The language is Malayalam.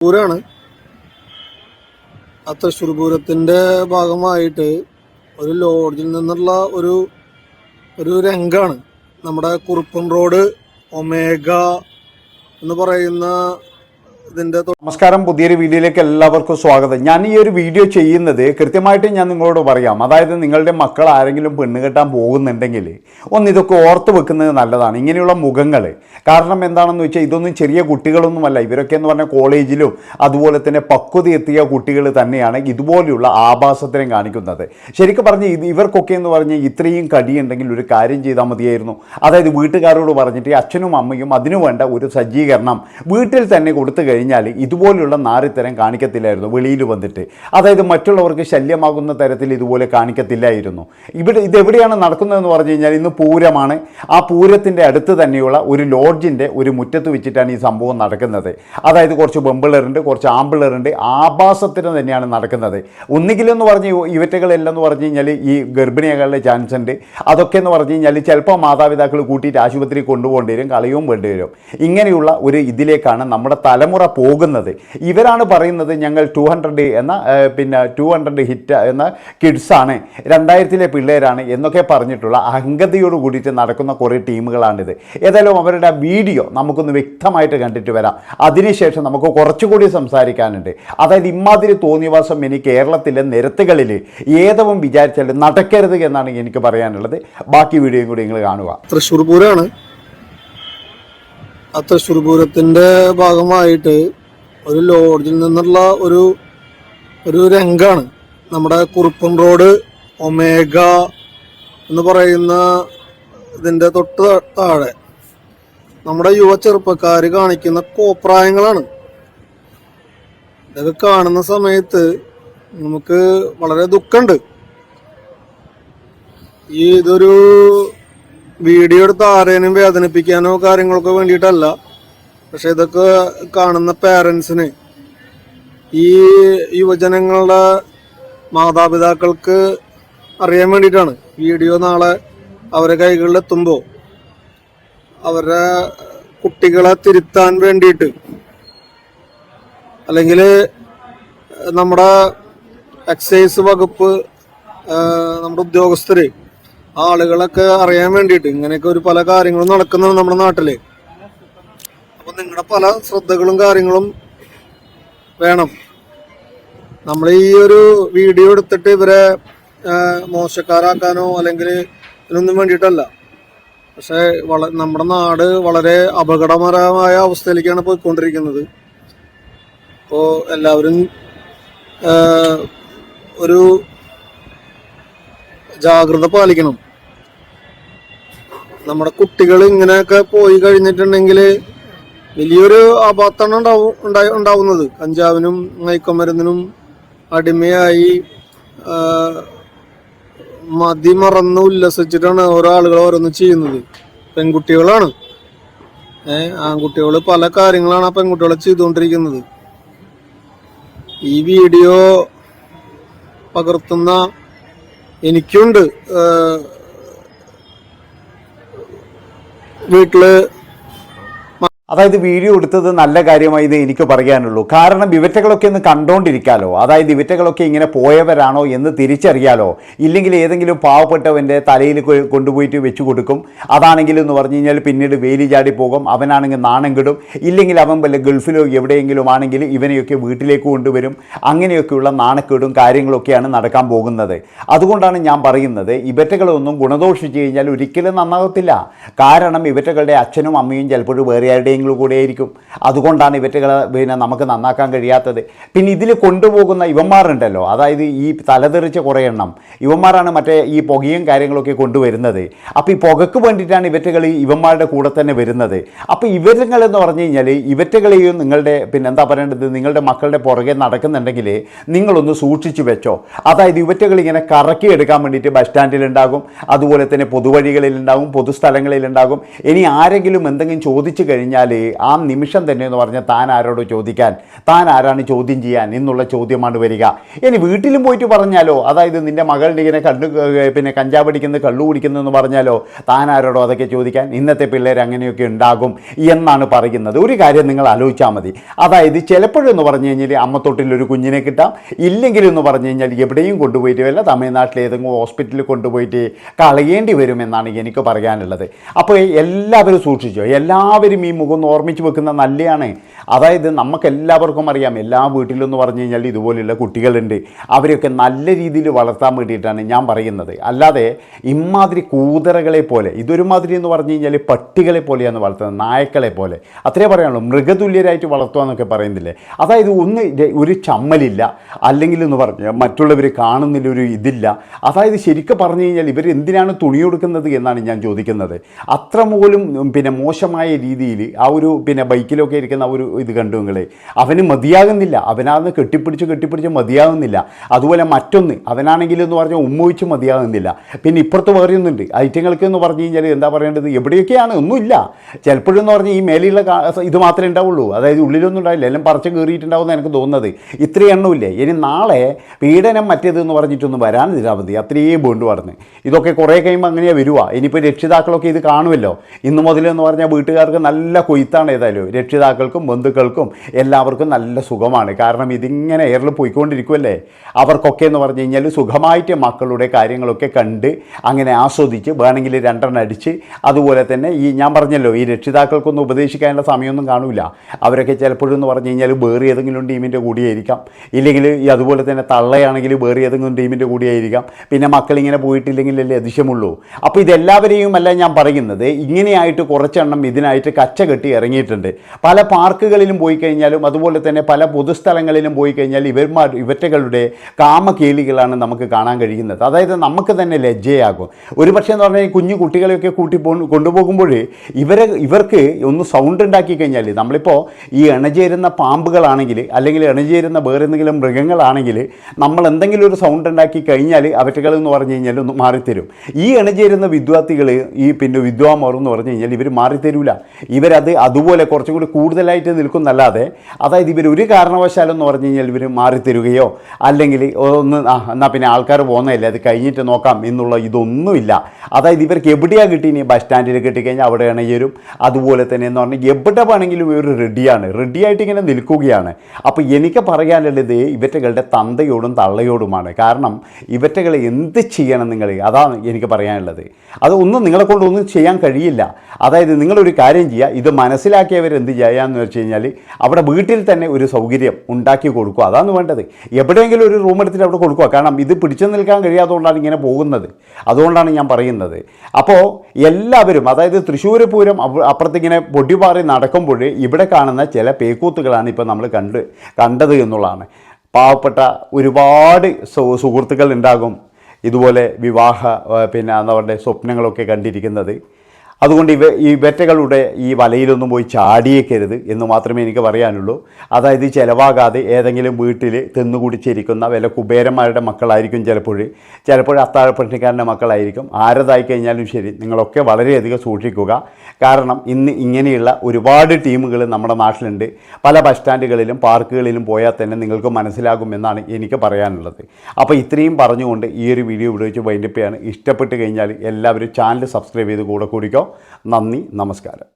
പൂരമാണ് ആ തൃശ്ശൂർ പൂരത്തിന്റെ ഭാഗമായിട്ട് ഒരു ലോഡ്ജിൽ നിന്നുള്ള ഒരു ഒരു രംഗമാണ് നമ്മുടെ കുറുപ്പൻ റോഡ് ഒമേഗ എന്ന് പറയുന്ന ഇതിന്റെ നമസ്കാരം പുതിയൊരു വീഡിയോയിലേക്ക് എല്ലാവർക്കും സ്വാഗതം. ഞാൻ ഈ ഒരു വീഡിയോ ചെയ്യുന്നത് കൃത്യമായിട്ട് ഞാൻ നിങ്ങളോട് പറയാം. അതായത് നിങ്ങളുടെ മക്കൾ ആരെങ്കിലും പെണ്ണ് കെട്ടാൻ പോകുന്നുണ്ടെങ്കിൽ ഒന്ന് ഇതൊക്കെ ഓർത്ത് വെക്കുന്നത് നല്ലതാണ്. ഇങ്ങനെയുള്ള മുഖങ്ങൾ. കാരണം എന്താണെന്ന് വെച്ചാൽ ഇതൊന്നും ചെറിയ കുട്ടികളൊന്നുമല്ല. ഇവരൊക്കെ എന്ന് പറഞ്ഞാൽ കോളേജിലും അതുപോലെ തന്നെ പക്വത എത്തിയ കുട്ടികൾ തന്നെയാണ് ഇതുപോലെയുള്ള ആഭാസത്തിനെ കാണിക്കുന്നത്. ശരിക്കും പറഞ്ഞ് ഇത് ഇവർക്കൊക്കെ എന്ന് പറഞ്ഞ് ഇത്രയും കടിയുണ്ടെങ്കിൽ ഒരു കാര്യം ചെയ്താൽ മതിയായിരുന്നു. അതായത് വീട്ടുകാരോട് പറഞ്ഞിട്ട് അച്ഛനും അമ്മയും അതിനു വേണ്ട ഒരു സജ്ജീകരണം വീട്ടിൽ തന്നെ കൊടുത്തു കഴിഞ്ഞാൽ ഇതുപോലുള്ള നാറിത്തരം കാണിക്കത്തില്ലായിരുന്നു വെളിയിൽ വന്നിട്ട്. അതായത് മറ്റുള്ളവർക്ക് ശല്യമാകുന്ന തരത്തിൽ ഇതുപോലെ കാണിക്കത്തില്ലായിരുന്നു. ഇവിടെ ഇതെവിടെയാണ് നടക്കുന്നതെന്ന് പറഞ്ഞു കഴിഞ്ഞാൽ ഇന്ന് പൂരമാണ്. ആ പൂരത്തിന്റെ അടുത്ത് തന്നെയുള്ള ഒരു ലോഡ്ജിന്റെ ഒരു മുറ്റത്ത് വെച്ചിട്ടാണ് ഈ സംഭവം നടക്കുന്നത്. അതായത് കുറച്ച് ബെമ്പിളറുണ്ട് കുറച്ച് ആമ്പിളറുണ്ട് ആഭാസത്തിന് തന്നെയാണ് നടക്കുന്നത്. ഒന്നുകിലെന്ന് പറഞ്ഞ് ഇവറ്റകളെല്ലാം എന്ന് പറഞ്ഞു കഴിഞ്ഞാൽ ഈ ഗർഭിണികളുടെ ചാൻസ് ഉണ്ട്. അതൊക്കെ എന്ന് പറഞ്ഞു കഴിഞ്ഞാൽ ചിലപ്പോൾ മാതാപിതാക്കൾ കൂട്ടിയിട്ട് ആശുപത്രി കൊണ്ടുപോകേണ്ടി വരും കളയും വേണ്ടി വരും. ഇങ്ങനെയുള്ള ഒരു ഇതിലേക്കാണ് നമ്മുടെ തലമുറ പോകുന്നത്. ഇവരാണ് പറയുന്നത് ഞങ്ങൾ ടു ഹൺഡ്രഡ് എന്ന പിന്നെ ടു ഹൺഡ്രഡ് ഹിറ്റ് എന്ന കിഡ്സാണ് രണ്ടായിരത്തിലെ പിള്ളേരാണ് എന്നൊക്കെ പറഞ്ഞിട്ടുള്ള അഹങ്കതയോട് കൂടിയിട്ട് നടക്കുന്ന കുറേ ടീമുകളാണിത്. ഏതായാലും അവരുടെ വീഡിയോ നമുക്കൊന്ന് വ്യക്തമായിട്ട് കണ്ടിട്ട് വരാം. അതിനുശേഷം നമുക്ക് കുറച്ചുകൂടി സംസാരിക്കാനുണ്ട്. അതായത് ഇമാതിരി തോന്നിവാസം ഇനി കേരളത്തിലെ നിരത്തുകളിൽ ഏതവും വിചാരിച്ചാലും നടക്കരുത് എന്നാണ് എനിക്ക് പറയാനുള്ളത്. ബാക്കി വീഡിയോയും കൂടി നിങ്ങൾ കാണുക. തൃശ്ശൂർ പൂരമാണ് ആ തൃശ്ശൂർ പൂരത്തിന്റെ ഭാഗമായിട്ട് ഒരു ലോഡ്ജിൽ നിന്നുള്ള ഒരു ഒരു രംഗാണ്. നമ്മുടെ കുറുപ്പൻ റോഡ് ഒമേഗ എന്ന് പറയുന്ന ഇതിന്റെ തൊട്ട് താഴെ. നമ്മുടെ യുവ ചെറുപ്പക്കാർ കാണിക്കുന്ന കോപ്രായങ്ങളാണ്. ഇതൊക്കെ കാണുന്ന സമയത്ത് നമുക്ക് വളരെ ദുഃഖമുണ്ട്. ഈ ഇതൊരു വീഡിയോ എടുത്ത് ആരേനും വേദനിപ്പിക്കാനോ കാര്യങ്ങൾക്കോ വേണ്ടിയിട്ടല്ല. പക്ഷെ ഇതൊക്കെ കാണുന്ന പേരൻസിന് ഈ യുവജനങ്ങളുടെ മാതാപിതാക്കൾക്ക് അറിയാൻ വേണ്ടിയിട്ടാണ് വീഡിയോ നാളെ അവരെ കൈകളിൽ എത്തുമ്പോൾ അവരുടെ കുട്ടികളെ തിരുത്താൻ വേണ്ടിയിട്ട്. അല്ലെങ്കിൽ നമ്മുടെ എക്സൈസ് വകുപ്പ് നമ്മുടെ ഉദ്യോഗസ്ഥര് ആ ആളുകളൊക്കെ അറിയാൻ വേണ്ടിയിട്ട് ഇങ്ങനെയൊക്കെ ഒരു പല കാര്യങ്ങളും നടക്കുന്നുണ്ട് നമ്മുടെ നാട്ടിൽ. അപ്പൊ നിങ്ങളുടെ പല ശ്രദ്ധകളും കാര്യങ്ങളും വേണം. നമ്മൾ ഈ ഒരു വീഡിയോ എടുത്തിട്ട് ഇവരെ മോശക്കാരാക്കാനോ അല്ലെങ്കിൽ ഇതിനൊന്നും വേണ്ടിയിട്ടല്ല. പക്ഷേ വള നമ്മുടെ നാട് വളരെ അപകടകരമായ അവസ്ഥയിലേക്കാണ് പോയിക്കൊണ്ടിരിക്കുന്നത്. അപ്പോൾ എല്ലാവരും ഒരു ജാഗ്രത പാലിക്കണം. നമ്മുടെ കുട്ടികൾ ഇങ്ങനെയൊക്കെ പോയി കഴിഞ്ഞിട്ടുണ്ടെങ്കിൽ വലിയൊരു അപാത്താണ് ഉണ്ടാവും ഉണ്ടാവുന്നത്. കഞ്ചാവിനും മയക്കുമരുന്നിനും അടിമയായി മതി മറന്ന് ഉല്ലസിച്ചിട്ടാണ് ഓരോ ആളുകൾ ഓരോന്ന് ചെയ്യുന്നത്. പെൺകുട്ടികളാണ്. ഏഹ് ആൺകുട്ടികൾ പല കാര്യങ്ങളാണ് ആ പെൺകുട്ടികളെ ചെയ്തുകൊണ്ടിരിക്കുന്നത്. ഈ വീഡിയോ പകർത്തുന്ന എനിക്കുണ്ട്. വീട്ടിൽ അതായത് വീഡിയോ എടുത്തത് നല്ല കാര്യമായി ഇത് എനിക്ക് പറയാനുള്ളൂ. കാരണം ഇവറ്റകളൊക്കെ ഒന്ന് കണ്ടോണ്ടിരിക്കാലോ. അതായത് ഇവറ്റകളൊക്കെ ഇങ്ങനെ പോയവരാണോ എന്ന് തിരിച്ചറിയാലോ. ഇല്ലെങ്കിൽ ഏതെങ്കിലും പാവപ്പെട്ടവന്റെ തലയിൽ കൊണ്ടുപോയിട്ട് വെച്ചു കൊടുക്കും. അതാണെങ്കിൽ എന്ന് പറഞ്ഞു കഴിഞ്ഞാൽ പിന്നീട് വേലി ചാടി പോകും. അവനാണെങ്കിൽ നാണം കിടും. ഇല്ലെങ്കിൽ അവൻ വല്ല ഗൾഫിലോ എവിടെയെങ്കിലും ആണെങ്കിൽ ഇവനെയൊക്കെ വീട്ടിലേക്ക് കൊണ്ടുവരും. അങ്ങനെയൊക്കെയുള്ള നാണക്കേടും കാര്യങ്ങളൊക്കെയാണ് നടക്കാൻ പോകുന്നത്. അതുകൊണ്ടാണ് ഞാൻ പറയുന്നത് ഇവറ്റകളൊന്നും ഗുണദോഷിച്ച് കഴിഞ്ഞാൽ ഒരിക്കലും നന്നാകത്തില്ല കാരണം ഇവറ്റകളുടെ അച്ഛനും അമ്മയും ചിലപ്പോൾ വേറെ കൂടെ ആയിരിക്കും അതുകൊണ്ടാണ് ഇവറ്റുകളെ പിന്നെ നമുക്ക് നന്നാക്കാൻ കഴിയാത്തത്. പിന്നെ ഇതിൽ കൊണ്ടുപോകുന്ന ഇവന്മാരുണ്ടല്ലോ. അതായത് ഈ തലതെറിച്ച കുറേ എണ്ണം. ഇവന്മാരാണ് മറ്റേ ഈ പുകയും കാര്യങ്ങളൊക്കെ കൊണ്ടുവരുന്നത്. അപ്പോൾ ഈ പുകക്ക് വേണ്ടിയിട്ടാണ് ഇവറ്റകൾ ഇവന്മാരുടെ കൂടെ തന്നെ വരുന്നത്. അപ്പോൾ ഇവരങ്ങളെന്ന് പറഞ്ഞു കഴിഞ്ഞാൽ ഇവറ്റകളെയും നിങ്ങളുടെ പിന്നെ എന്താ പറയേണ്ടത്? നിങ്ങളുടെ മക്കളുടെ പുറകെ നടക്കുന്നുണ്ടെങ്കിൽ നിങ്ങളൊന്ന് സൂക്ഷിച്ചു വെച്ചോ. അതായത് ഇവറ്റകൾ ഇങ്ങനെ കറക്കി എടുക്കാൻ വേണ്ടിയിട്ട് ബസ് സ്റ്റാൻഡിലുണ്ടാകും. അതുപോലെ തന്നെ പൊതുവഴികളിലുണ്ടാകും പൊതുസ്ഥലങ്ങളിലുണ്ടാകും. ഇനി ആരെങ്കിലും എന്തെങ്കിലും ചോദിച്ചു കഴിഞ്ഞാൽ ആ നിമിഷം തന്നെ എന്ന് പറഞ്ഞാൽ താൻ ആരോട് ചോദിക്കാൻ താൻ ആരാണ് ചോദ്യം ചെയ്യാൻ എന്നുള്ള ചോദ്യമാണ് വരിക. ഇനി വീട്ടിലും പോയിട്ട് പറഞ്ഞാലോ അതായത് നിന്റെ മകളുടെ ഇങ്ങനെ കണ്ണു പിന്നെ കഞ്ചാവ് അടിക്കുന്നത് കള്ളു കുടിക്കുന്നതെന്ന് പറഞ്ഞാലോ താൻ ആരോടോ അതൊക്കെ ചോദിക്കാൻ ഇന്നത്തെ പിള്ളേർ അങ്ങനെയൊക്കെ ഉണ്ടാകും എന്നാണ് പറയുന്നത്. ഒരു കാര്യം നിങ്ങൾ ആലോചിച്ചാൽ മതി. അതായത് ചിലപ്പോഴെന്ന് പറഞ്ഞു കഴിഞ്ഞാൽ അമ്മത്തൊട്ടിൽ ഒരു കുഞ്ഞിനെ കിട്ടാം. ഇല്ലെങ്കിലെന്ന് പറഞ്ഞു കഴിഞ്ഞാൽ എവിടെയും കൊണ്ടുപോയിട്ട് വല്ല തമിഴ്നാട്ടിലെ ഏതെങ്കിലും ഹോസ്പിറ്റലിൽ കൊണ്ടുപോയിട്ട് കളയേണ്ടി വരുമെന്നാണ് എനിക്ക് പറയാനുള്ളത്. അപ്പോൾ എല്ലാവരും സൂക്ഷിച്ചോ? എല്ലാവരും ഈ മുഖം ഒന്ന് ഓർമ്മിച്ച് വെക്കുന്ന നല്ലതാണ് അതായത് നമുക്ക് എല്ലാവർക്കും അറിയാം എല്ലാ വീട്ടിലും എന്ന് പറഞ്ഞു കഴിഞ്ഞാൽ ഇതുപോലെയുള്ള കുട്ടികളുണ്ട്. അവരെയൊക്കെ നല്ല രീതിയിൽ വളർത്താൻ വേണ്ടിയിട്ടാണ് ഞാൻ പറയുന്നത്. അല്ലാതെ ഇമാതിരി കൂതറകളെ പോലെ ഇതൊരുമാതിരി എന്ന് പറഞ്ഞു കഴിഞ്ഞാൽ പട്ടികളെ പോലെയാണ് വളർത്തുന്നത് നായക്കളെ പോലെ. അത്രേ പറയാനുള്ളൂ മൃഗതുല്യരായിട്ട് വളർത്തുക എന്നൊക്കെ പറയുന്നില്ലേ? അതായത് ഒന്ന് ഒരു ചമ്മലില്ല അല്ലെങ്കിൽ എന്ന് പറഞ്ഞാൽ മറ്റുള്ളവർ കാണുന്നില്ല ഒരു ഇതില്ല. അതായത് ശരിക്കും പറഞ്ഞു കഴിഞ്ഞാൽ ഇവർ എന്തിനാണ് തുണി കൊടുക്കുന്നത് എന്നാണ് ഞാൻ ചോദിക്കുന്നത്. അത്ര പോലും പിന്നെ മോശമായ രീതിയിൽ ആ ഒരു പിന്നെ ബൈക്കിലൊക്കെ ഇരിക്കുന്ന ഒരു ഇത് കണ്ടു നിങ്ങളെ. അവന് മതിയാകുന്നില്ല. അവനാന്ന് കെട്ടിപ്പിടിച്ച് കെട്ടിപ്പിടിച്ച് മതിയാകുന്നില്ല. അതുപോലെ മറ്റൊന്ന് അവനാണെങ്കിൽ എന്ന് പറഞ്ഞാൽ ഉമ്മ മതിയാകുന്നില്ല. പിന്നെ ഇപ്പുറത്ത് വേറെ ഒന്നുണ്ട് ഐറ്റങ്ങൾക്ക് എന്ന് പറഞ്ഞു കഴിഞ്ഞാൽ എന്താ പറയേണ്ടത്? എവിടെയൊക്കെയാണ്? ഒന്നുമില്ല. ചിലപ്പോഴെന്ന് പറഞ്ഞാൽ ഈ മേലെയുള്ള ഇത് മാത്രമേ ഉണ്ടാവുള്ളൂ. അതായത് ഉള്ളിലൊന്നും ഉണ്ടാവില്ല. എല്ലാം പറിച്ച് കയറിയിട്ടുണ്ടാവുമെന്ന് എനിക്ക് തോന്നുന്നത്. ഇത്രയും എണ്ണമില്ലേ ഇനി നാളെ പീഡനം മറ്റേത് എന്ന് പറഞ്ഞിട്ടൊന്നും വരാനില്ല മതി അത്രയും ബോണ്ട് പറഞ്ഞ് ഇതൊക്കെ കുറേ കഴിയുമ്പോൾ അങ്ങനെയാണ് വരുവാ. ഇനിയിപ്പോൾ രക്ഷിതാക്കളൊക്കെ ഇത് കാണുമല്ലോ. ഇന്ന് മുതലെന്ന് പറഞ്ഞാൽ വീട്ടുകാർക്ക് നല്ല കൊയ്ത്താണ് ഏതായാലും. രക്ഷിതാക്കൾക്കും ബന്ധുക്കൾക്കും എല്ലാവർക്കും നല്ല സുഖമാണ്. കാരണം ഇതിങ്ങനെ എയറിൽ പോയിക്കൊണ്ടിരിക്കുമല്ലേ അവർക്കൊക്കെ എന്ന് പറഞ്ഞു കഴിഞ്ഞാൽ സുഖമായിട്ട് മക്കളുടെ കാര്യങ്ങളൊക്കെ കണ്ട് അങ്ങനെ ആസ്വദിച്ച് വേണമെങ്കിൽ രണ്ടെണ്ണം അടിച്ച് അതുപോലെ തന്നെ ഈ ഞാൻ പറഞ്ഞല്ലോ ഈ രക്ഷിതാക്കൾക്കൊന്നും ഉപദേശിക്കാനുള്ള സമയമൊന്നും കാണില്ല അവരൊക്കെ ചിലപ്പോഴും എന്ന് പറഞ്ഞു കഴിഞ്ഞാൽ വേറെ ഏതെങ്കിലും ടീമിന്റെ കൂടിയായിരിക്കാം. ഇല്ലെങ്കിൽ ഈ അതുപോലെ തന്നെ തള്ളയാണെങ്കിൽ വേറെ ഏതെങ്കിലും ടീമിന്റെ കൂടിയായിരിക്കാം. പിന്നെ മക്കളിങ്ങനെ പോയിട്ടില്ലെങ്കിലല്ലേ അതിശയമുള്ളൂ. അപ്പോൾ ഇതെല്ലാവരെയും അല്ല ഞാൻ പറയുന്നത്. ഇങ്ങനെയായിട്ട് കുറച്ചെണ്ണം ഇതിനായിട്ട് കച്ച കെട്ടി ഇറങ്ങിയിട്ടുണ്ട്. പല പാർക്കുകളിലും പോയി കഴിഞ്ഞാലും അതുപോലെ തന്നെ പല പൊതുസ്ഥലങ്ങളിലും പോയി കഴിഞ്ഞാൽ ഇവർമാർ ഇവറ്റകളുടെ കാമകേലികളാണ് നമുക്ക് കാണാൻ കഴിയുന്നത്. അതായത് നമുക്ക് തന്നെ ലജ്ജയാകും. ഒരു പക്ഷേ എന്ന് പറഞ്ഞാൽ കുഞ്ഞു കുട്ടികളെയൊക്കെ കൂട്ടി പോ കൊണ്ടുപോകുമ്പോൾ ഇവരെ ഇവർക്ക് ഒന്ന് സൗണ്ട് ഉണ്ടാക്കി കഴിഞ്ഞാൽ നമ്മളിപ്പോൾ ഈ ഇണചേരുന്ന പാമ്പുകളാണെങ്കിൽ അല്ലെങ്കിൽ ഇണചേരുന്ന വേറെ എന്തെങ്കിലും മൃഗങ്ങളാണെങ്കിൽ നമ്മൾ എന്തെങ്കിലും ഒരു സൗണ്ട് ഉണ്ടാക്കി കഴിഞ്ഞാൽ അവറ്റകൾ എന്ന് പറഞ്ഞു കഴിഞ്ഞാൽ ഒന്ന് മാറിത്തരും. ഈ ഇണചേരുന്ന വിദ്യാർത്ഥികൾ ഈ പിന്നെ വിദ്വാമർ എന്ന് പറഞ്ഞു കഴിഞ്ഞാൽ ഇവർ മാറിത്തരൂല. ഇവരത് അതുപോലെ കുറച്ചും കൂടി കൂടുതലായിട്ട് നിൽക്കുന്നല്ലാതെ അതായത് ഇവർ ഒരു കാരണവശാലും എന്ന് പറഞ്ഞു കഴിഞ്ഞാൽ ഇവർ മാറിത്തരുകയോ അല്ലെങ്കിൽ ഒന്ന് എന്നാൽ പിന്നെ ആൾക്കാർ പോകുന്നതല്ലേ അത് കഴിഞ്ഞിട്ട് നോക്കാം എന്നുള്ള ഇതൊന്നുമില്ല. അതായത് ഇവർക്ക് എവിടെയാണ് കിട്ടി ഇനി ബസ് സ്റ്റാൻഡിൽ കിട്ടിക്കഴിഞ്ഞാൽ അവിടെയാണ് ചേരും അതുപോലെ തന്നെ എന്ന് പറഞ്ഞാൽ എവിടെ വേണമെങ്കിലും ഇവർ റെഡിയാണ്. റെഡിയായിട്ട് ഇങ്ങനെ നിൽക്കുകയാണ്. അപ്പോൾ എനിക്ക് പറയാനുള്ളത് ഇവറ്റകളുടെ തന്തയോടും തള്ളയോടുമാണ്. കാരണം ഇവറ്റകളെ എന്ത് ചെയ്യണം നിങ്ങൾ അതാണ് എനിക്ക് പറയാനുള്ളത്. അത് ഒന്നും ചെയ്യാൻ കഴിയില്ല. അതായത് നിങ്ങളൊരു കാര്യം ചെയ്യുക ഇത് മനസ്സിലാക്കിയവർ എന്ത് ചെയ്യാമെന്ന് വെച്ച് കഴിഞ്ഞാൽ അവിടെ വീട്ടിൽ തന്നെ ഒരു സൗകര്യം ഉണ്ടാക്കി കൊടുക്കുക അതാണ് വേണ്ടത്. എവിടെയെങ്കിലും ഒരു റൂം എടുത്തിട്ട് അവിടെ കൊടുക്കുക. കാരണം ഇത് പിടിച്ചു നിൽക്കാൻ കഴിയാത്തതുകൊണ്ടാണ് ഇങ്ങനെ പോകുന്നത്. അതുകൊണ്ടാണ് ഞാൻ പറയുന്നത്. അപ്പോൾ എല്ലാവരും അതായത് തൃശ്ശൂർ പൂരം അപ്പുറത്തിങ്ങനെ പൊടിപാറി നടക്കുമ്പോൾ ഇവിടെ കാണുന്ന ചില പേക്കൂത്തുകളാണ് ഇപ്പോൾ നമ്മൾ കണ്ട് കണ്ടത് എന്നുള്ളതാണ്. പാവപ്പെട്ട ഒരുപാട് സുഹൃത്തുക്കൾ ഉണ്ടാകും. ഇതുപോലെ വിവാഹ പിന്നെ പറയുക സ്വപ്നങ്ങളൊക്കെ കണ്ടിരിക്കുന്നത്. അതുകൊണ്ട് ഇവ ഈ വെറ്റകളുടെ ഈ വലയിലൊന്നും പോയി ചാടിയേക്കരുത് എന്ന് മാത്രമേ എനിക്ക് പറയാനുള്ളൂ. അതായത് ചിലവാകാതെ ഏതെങ്കിലും വീട്ടിൽ തിന്നുകുടിച്ചിരിക്കുന്ന വല്ല കുബേരന്മാരുടെ മക്കളായിരിക്കും ചിലപ്പോൾ. ചിലപ്പോൾ അത്താഴപ്പട്ടിക്കാരന്റെ മക്കളായിരിക്കും. ആരതായി കഴിഞ്ഞാലും ശരി നിങ്ങളൊക്കെ വളരെയധികം സൂക്ഷിക്കുക. കാരണം ഇന്ന് ഇങ്ങനെയുള്ള ഒരുപാട് ടീമുകൾ നമ്മുടെ നാട്ടിലുണ്ട്. പല ബസ് സ്റ്റാൻഡുകളിലും പാർക്കുകളിലും പോയാൽ തന്നെ നിങ്ങൾക്ക് മനസ്സിലാകുമെന്നാണ് എനിക്ക് പറയാനുള്ളത്. അപ്പോൾ ഇത്രയും പറഞ്ഞുകൊണ്ട് ഈ ഒരു വീഡിയോ ഇവിടെ വെച്ച് വൈൻഡപ്പ് ചെയ്യാണ്. ഇഷ്ടപ്പെട്ട് കഴിഞ്ഞാൽ എല്ലാവരും ചാനൽ സബ്സ്ക്രൈബ് ചെയ്ത് കൂടെ കൂടിക്കോ. നന്ദി നമസ്കാരം.